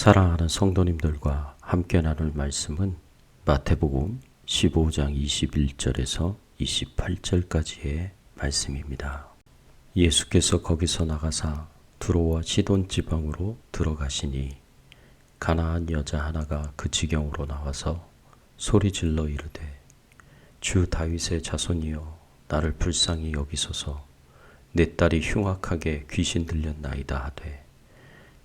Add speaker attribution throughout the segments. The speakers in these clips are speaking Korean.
Speaker 1: 사랑하는 성도님들과 함께 나눌 말씀은 마태복음 15장 21절에서 28절까지의 말씀입니다. 예수께서 거기서 나가사 두로와 시돈 지방으로 들어가시니 가나안 여자 하나가 그 지경으로 나와서 소리 질러 이르되 주 다윗의 자손이여 나를 불쌍히 여기소서 내 딸이 흉악하게 귀신 들렸나이다 하되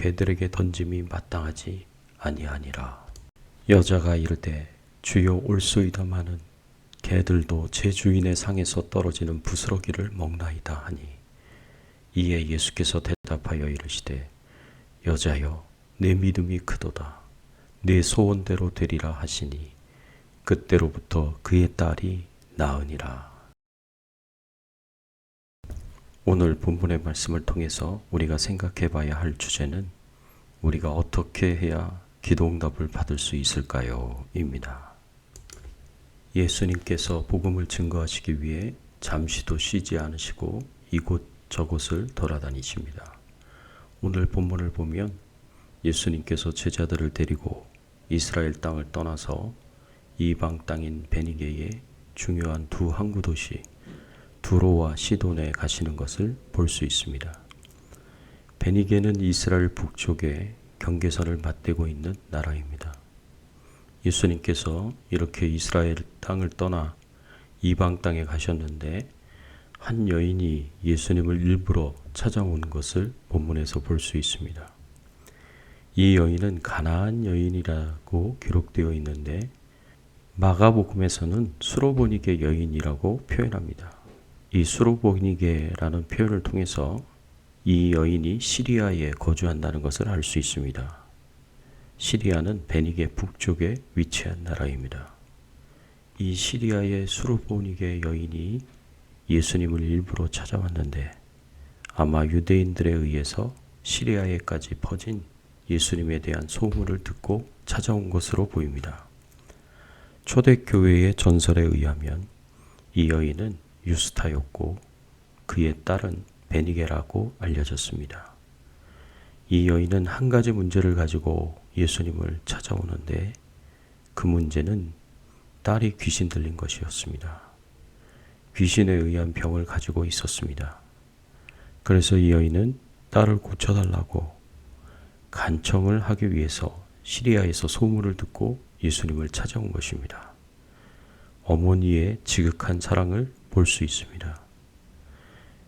Speaker 1: 개들에게 던짐이 마땅하지 아니하니라. 여자가 이르되 주여 올소이다마는 개들도 제 주인의 상에서 떨어지는 부스러기를 먹나이다 하니. 이에 예수께서 대답하여 이르시되 여자여 내 믿음이 크도다. 내 소원대로 되리라 하시니 그때로부터 그의 딸이 나으니라 오늘 본문의 말씀을 통해서 우리가 생각해 봐야 할 주제는 우리가 어떻게 해야 기도 응답을 받을 수 있을까요? 입니다. 예수님께서 복음을 증거하시기 위해 잠시도 쉬지 않으시고 이곳 저곳을 돌아다니십니다. 오늘 본문을 보면 예수님께서 제자들을 데리고 이스라엘 땅을 떠나서 이방 땅인 베니게의 중요한 두 항구 도시 두로와 시돈에 가시는 것을 볼 수 있습니다. 베니게는 이스라엘 북쪽에 경계선을 맞대고 있는 나라입니다. 예수님께서 이렇게 이스라엘 땅을 떠나 이방 땅에 가셨는데 한 여인이 예수님을 일부러 찾아온 것을 본문에서 볼 수 있습니다. 이 여인은 가나안 여인이라고 기록되어 있는데 마가복음에서는 수로보니게 여인이라고 표현합니다. 이 수로보니게라는 표현을 통해서 이 여인이 시리아에 거주한다는 것을 알 수 있습니다. 시리아는 베니게 북쪽에 위치한 나라입니다. 이 시리아의 수로보니게 여인이 예수님을 일부러 찾아왔는데 아마 유대인들에 의해서 시리아에까지 퍼진 예수님에 대한 소문을 듣고 찾아온 것으로 보입니다. 초대교회의 전설에 의하면 이 여인은 유스타였고 그의 딸은 베니게라고 알려졌습니다. 이 여인은 한 가지 문제를 가지고 예수님을 찾아오는데 그 문제는 딸이 귀신 들린 것이었습니다. 귀신에 의한 병을 가지고 있었습니다. 그래서 이 여인은 딸을 고쳐달라고 간청을 하기 위해서 시리아에서 소문을 듣고 예수님을 찾아온 것입니다. 어머니의 지극한 사랑을 볼 수 있습니다.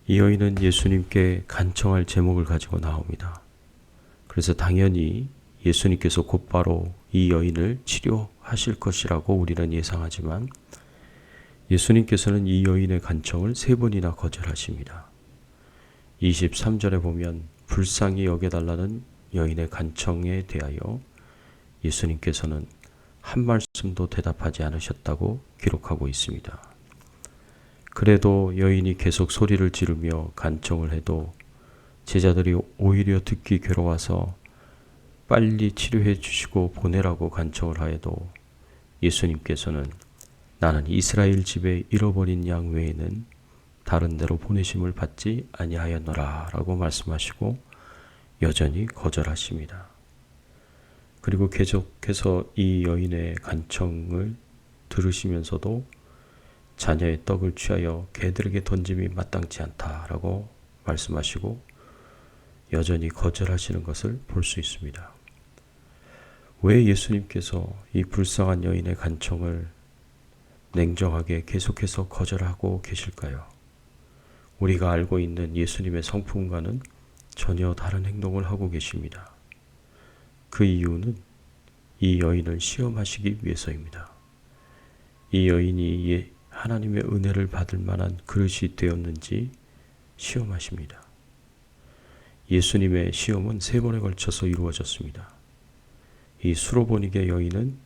Speaker 1: 이 여인은 예수님께 간청할 제목을 가지고 나옵니다. 그래서 당연히 예수님께서 곧바로 이 여인을 치료하실 것이라고 우리는 예상하지만 예수님께서는 이 여인의 간청을 세 번이나 거절하십니다. 23절에 보면 불쌍히 여겨달라는 여인의 간청에 대하여 예수님께서는 한 말씀도 대답하지 않으셨다고 기록하고 있습니다. 그래도 여인이 계속 소리를 지르며 간청을 해도 제자들이 오히려 듣기 괴로워서 빨리 치료해 주시고 보내라고 간청을 하여도 예수님께서는 나는 이스라엘 집에 잃어버린 양 외에는 다른 데로 보내심을 받지 아니하였노라 라고 말씀하시고 여전히 거절하십니다. 그리고 계속해서 이 여인의 간청을 들으시면서도 자녀의 떡을 취하여 개들에게 던짐이 마땅치 않다라고 말씀하시고 여전히 거절하시는 것을 볼 수 있습니다. 왜 예수님께서 이 불쌍한 여인의 간청을 냉정하게 계속해서 거절하고 계실까요? 우리가 알고 있는 예수님의 성품과는 전혀 다른 행동을 하고 계십니다. 그 이유는 이 여인을 시험하시기 위해서입니다. 이 여인이 예, 하나님의 은혜를 받을 만한 그릇이 되었는지 시험하십니다. 예수님의 시험은 세 번에 걸쳐서 이루어졌습니다. 이 수로보니게 여인은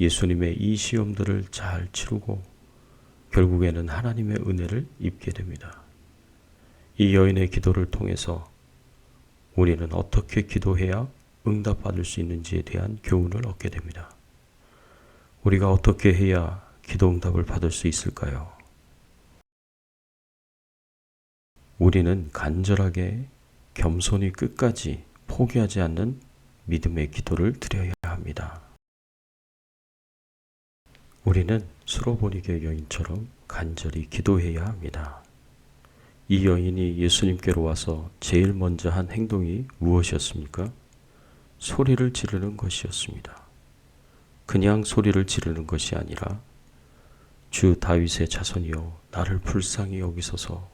Speaker 1: 예수님의 이 시험들을 잘 치르고 결국에는 하나님의 은혜를 입게 됩니다. 이 여인의 기도를 통해서 우리는 어떻게 기도해야 응답받을 수 있는지에 대한 교훈을 얻게 됩니다. 우리가 어떻게 해야 기도 응답을 받을 수 있을까요? 우리는 간절하게 겸손히 끝까지 포기하지 않는 믿음의 기도를 드려야 합니다. 우리는 수로보니게 여인처럼 간절히 기도해야 합니다. 이 여인이 예수님께로 와서 제일 먼저 한 행동이 무엇이었습니까? 소리를 지르는 것이었습니다. 그냥 소리를 지르는 것이 아니라 주 다윗의 자손이여 나를 불쌍히 여기소서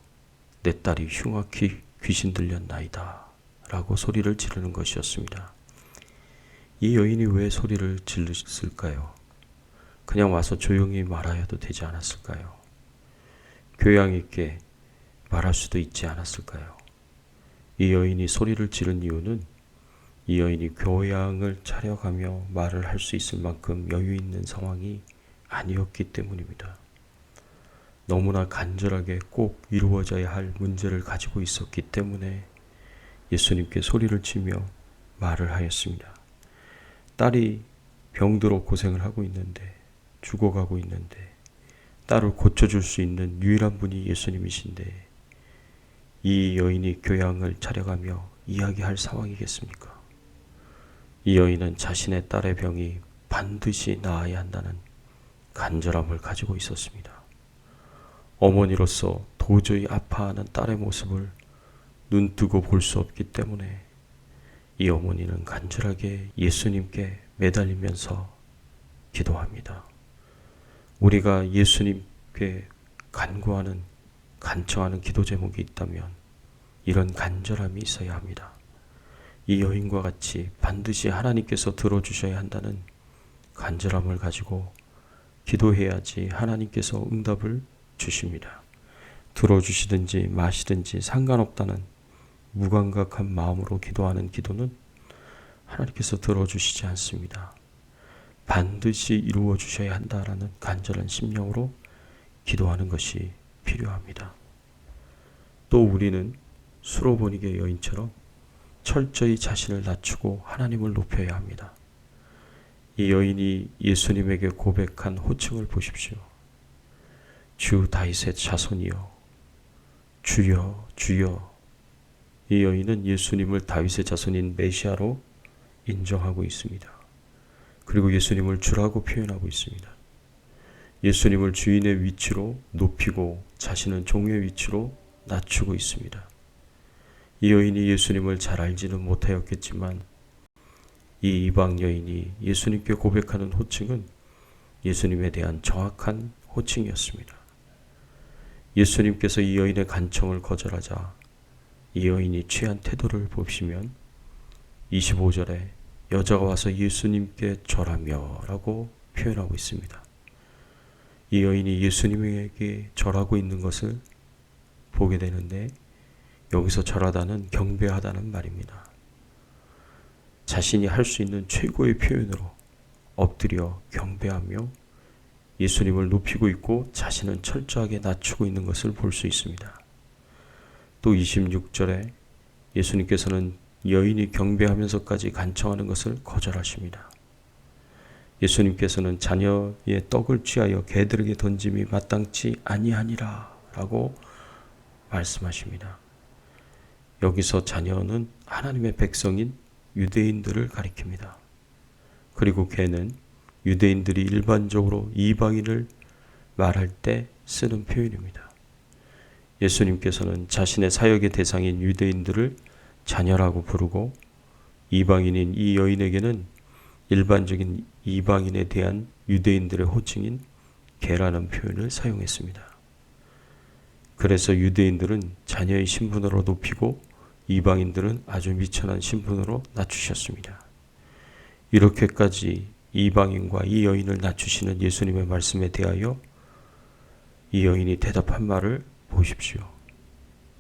Speaker 1: 내 딸이 흉악히 귀신 들렸나이다 라고 소리를 지르는 것이었습니다. 이 여인이 왜 소리를 질렀을까요? 그냥 와서 조용히 말하여도 되지 않았을까요? 교양 있게 말할 수도 있지 않았을까요? 이 여인이 소리를 지른 이유는 이 여인이 교양을 차려가며 말을 할 수 있을 만큼 여유 있는 상황이 아니었기 때문입니다. 너무나 간절하게 꼭 이루어져야 할 문제를 가지고 있었기 때문에 예수님께 소리를 치며 말을 하였습니다. 딸이 병들어 고생을 하고 있는데 죽어가고 있는데 딸을 고쳐줄 수 있는 유일한 분이 예수님이신데 이 여인이 교양을 차려가며 이야기할 상황이겠습니까? 이 여인은 자신의 딸의 병이 반드시 나아야 한다는 간절함을 가지고 있었습니다. 어머니로서 도저히 아파하는 딸의 모습을 눈뜨고 볼 수 없기 때문에 이 어머니는 간절하게 예수님께 매달리면서 기도합니다. 우리가 예수님께 간구하는 간청하는 기도 제목이 있다면 이런 간절함이 있어야 합니다. 이 여인과 같이 반드시 하나님께서 들어주셔야 한다는 간절함을 가지고 기도해야지 하나님께서 응답을 주십니다. 들어주시든지 마시든지 상관없다는 무감각한 마음으로 기도하는 기도는 하나님께서 들어주시지 않습니다. 반드시 이루어 주셔야 한다라는 간절한 심령으로 기도하는 것이 필요합니다. 또 우리는 수로보니게 여인처럼 철저히 자신을 낮추고 하나님을 높여야 합니다. 이 여인이 예수님에게 고백한 호칭을 보십시오. 주 다윗의 자손이여 주여 주여 이 여인은 예수님을 다윗의 자손인 메시아로 인정하고 있습니다. 그리고 예수님을 주라고 표현하고 있습니다. 예수님을 주인의 위치로 높이고 자신은 종의 위치로 낮추고 있습니다. 이 여인이 예수님을 잘 알지는 못하였겠지만 이 이방 여인이 예수님께 고백하는 호칭은 예수님에 대한 정확한 호칭이었습니다. 예수님께서 이 여인의 간청을 거절하자 이 여인이 취한 태도를 보시면 25절에 여자가 와서 예수님께 절하며 라고 표현하고 있습니다. 이 여인이 예수님에게 절하고 있는 것을 보게 되는데 여기서 절하다는 경배하다는 말입니다. 자신이 할 수 있는 최고의 표현으로 엎드려 경배하며 예수님을 높이고 있고 자신은 철저하게 낮추고 있는 것을 볼 수 있습니다. 또 26절에 예수님께서는 여인이 경배하면서까지 간청하는 것을 거절하십니다. 예수님께서는 자녀의 떡을 취하여 개들에게 던짐이 마땅치 아니하니라 라고 말씀하십니다. 여기서 자녀는 하나님의 백성인 유대인들을 가리킵니다. 그리고 개는 유대인들이 일반적으로 이방인을 말할 때 쓰는 표현입니다. 예수님께서는 자신의 사역의 대상인 유대인들을 자녀라고 부르고 이방인인 이 여인에게는 일반적인 이방인에 대한 유대인들의 호칭인 개라는 표현을 사용했습니다. 그래서 유대인들은 자녀의 신분으로 높이고 이방인들은 아주 미천한 신분으로 낮추셨습니다. 이렇게까지 이방인과 이 여인을 낮추시는 예수님의 말씀에 대하여 이 여인이 대답한 말을 보십시오.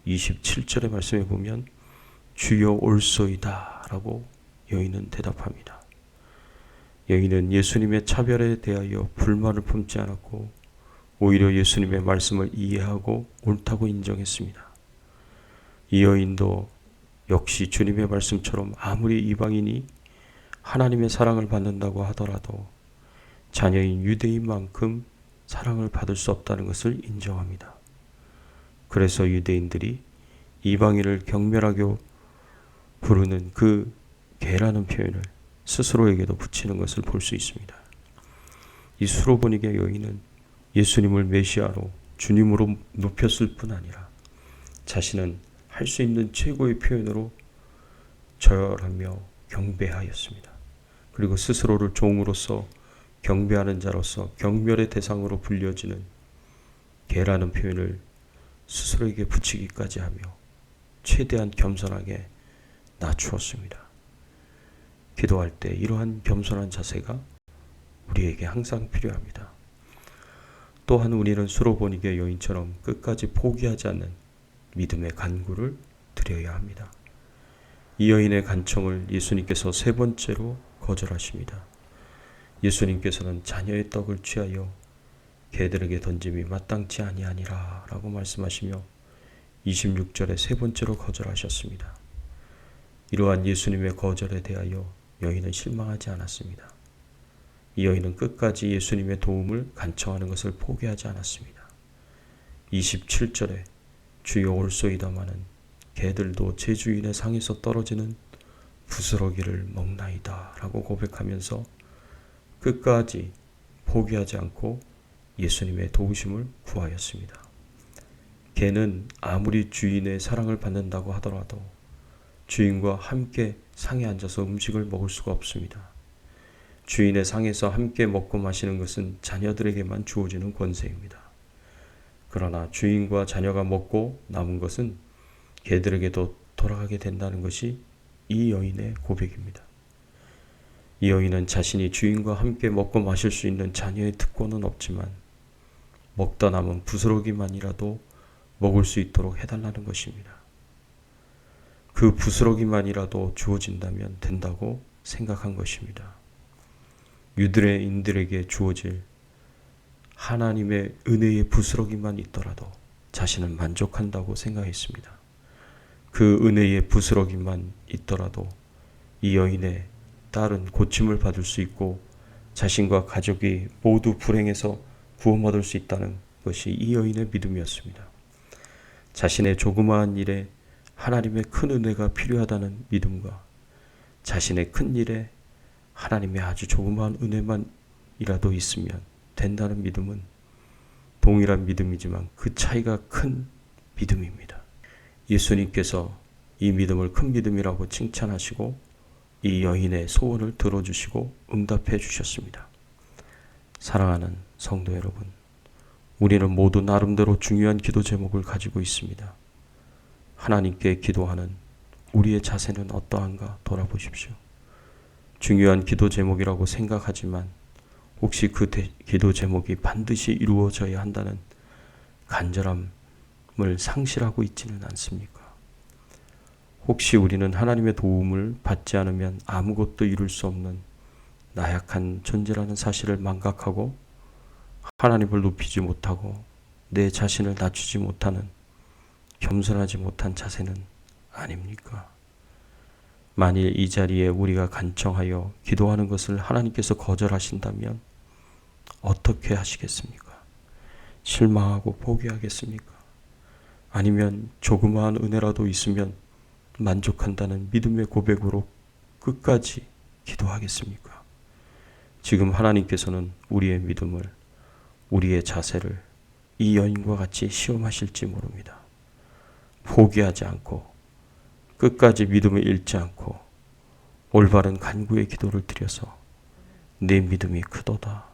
Speaker 1: 27절의 말씀에 보면 주여 올소이다 라고 여인은 대답합니다. 여인은 예수님의 차별에 대하여 불만을 품지 않았고 오히려 예수님의 말씀을 이해하고 옳다고 인정했습니다. 이 여인도 역시 주님의 말씀처럼 아무리 이방인이 하나님의 사랑을 받는다고 하더라도 자녀인 유대인만큼 사랑을 받을 수 없다는 것을 인정합니다. 그래서 유대인들이 이방인을 경멸하게 부르는 그 개라는 표현을 스스로에게도 붙이는 것을 볼 수 있습니다. 이 수로보니게 여인은 예수님을 메시아로 주님으로 높였을 뿐 아니라 자신은 할 수 있는 최고의 표현으로 절하며 경배하였습니다. 그리고 스스로를 종으로서 경배하는 자로서 경멸의 대상으로 불려지는 개라는 표현을 스스로에게 붙이기까지 하며 최대한 겸손하게 낮추었습니다. 기도할 때 이러한 겸손한 자세가 우리에게 항상 필요합니다. 또한 우리는 수로보니게 여인처럼 끝까지 포기하지 않는 믿음의 간구를 드려야 합니다. 이 여인의 간청을 예수님께서 세 번째로 거절하십니다. 예수님께서는 자녀의 떡을 취하여 개들에게 던짐이 마땅치 아니하니라 라고 말씀하시며 26절에 세 번째로 거절하셨습니다. 이러한 예수님의 거절에 대하여 여인은 실망하지 않았습니다. 이 여인은 끝까지 예수님의 도움을 간청하는 것을 포기하지 않았습니다. 27절에 주여 올소이다마는 개들도 제 주인의 상에서 떨어지는 부스러기를 먹나이다 라고 고백하면서 끝까지 포기하지 않고 예수님의 도우심을 구하였습니다. 개는 아무리 주인의 사랑을 받는다고 하더라도 주인과 함께 상에 앉아서 음식을 먹을 수가 없습니다. 주인의 상에서 함께 먹고 마시는 것은 자녀들에게만 주어지는 권세입니다. 그러나 주인과 자녀가 먹고 남은 것은 개들에게도 돌아가게 된다는 것이 이 여인의 고백입니다. 이 여인은 자신이 주인과 함께 먹고 마실 수 있는 자녀의 특권은 없지만 먹다 남은 부스러기만이라도 먹을 수 있도록 해달라는 것입니다. 그 부스러기만이라도 주어진다면 된다고 생각한 것입니다. 유대인들에게 주어질 하나님의 은혜의 부스러기만 있더라도 자신은 만족한다고 생각했습니다. 그 은혜의 부스러기만 있더라도 이 여인의 딸은 고침을 받을 수 있고 자신과 가족이 모두 불행해서 구원 얻을 수 있다는 것이 이 여인의 믿음이었습니다. 자신의 조그마한 일에 하나님의 큰 은혜가 필요하다는 믿음과 자신의 큰 일에 하나님의 아주 조그마한 은혜만이라도 있으면 된다는 믿음은 동일한 믿음이지만 그 차이가 큰 믿음입니다. 예수님께서 이 믿음을 큰 믿음이라고 칭찬하시고 이 여인의 소원을 들어주시고 응답해 주셨습니다. 사랑하는 성도 여러분, 우리는 모두 나름대로 중요한 기도 제목을 가지고 있습니다. 하나님께 기도하는 우리의 자세는 어떠한가 돌아보십시오. 중요한 기도 제목이라고 생각하지만 혹시 그 기도 제목이 반드시 이루어져야 한다는 간절함을 상실하고 있지는 않습니까? 혹시 우리는 하나님의 도움을 받지 않으면 아무것도 이룰 수 없는 나약한 존재라는 사실을 망각하고 하나님을 높이지 못하고 내 자신을 낮추지 못하는 겸손하지 못한 자세는 아닙니까? 만일 이 자리에 우리가 간청하여 기도하는 것을 하나님께서 거절하신다면 어떻게 하시겠습니까? 실망하고 포기하겠습니까? 아니면 조그마한 은혜라도 있으면 만족한다는 믿음의 고백으로 끝까지 기도하겠습니까? 지금 하나님께서는 우리의 믿음을, 우리의 자세를 이 여인과 같이 시험하실지 모릅니다. 포기하지 않고 끝까지 믿음을 잃지 않고 올바른 간구의 기도를 드려서 내 믿음이 크도다.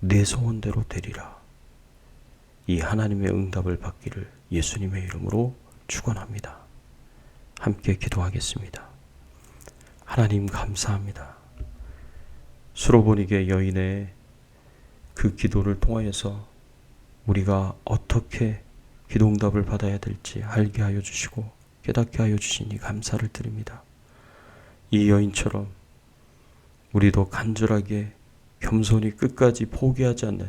Speaker 1: 내 소원대로 되리라. 이 하나님의 응답을 받기를 예수님의 이름으로 축원합니다. 함께 기도하겠습니다. 하나님 감사합니다. 수로보니게 여인의 그 기도를 통하여서 우리가 어떻게 기도응답을 받아야 될지 알게 하여 주시고 깨닫게 하여 주시니 감사를 드립니다. 이 여인처럼 우리도 간절하게 겸손히 끝까지 포기하지 않는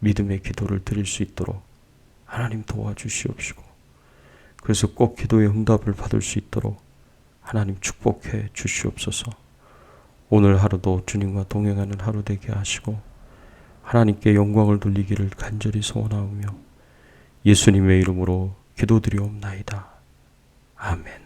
Speaker 1: 믿음의 기도를 드릴 수 있도록 하나님 도와주시옵시고 그래서 꼭 기도의 응답을 받을 수 있도록 하나님 축복해 주시옵소서. 오늘 하루도 주님과 동행하는 하루 되게 하시고 하나님께 영광을 돌리기를 간절히 소원하오며 예수님의 이름으로 기도드리옵나이다. 아멘.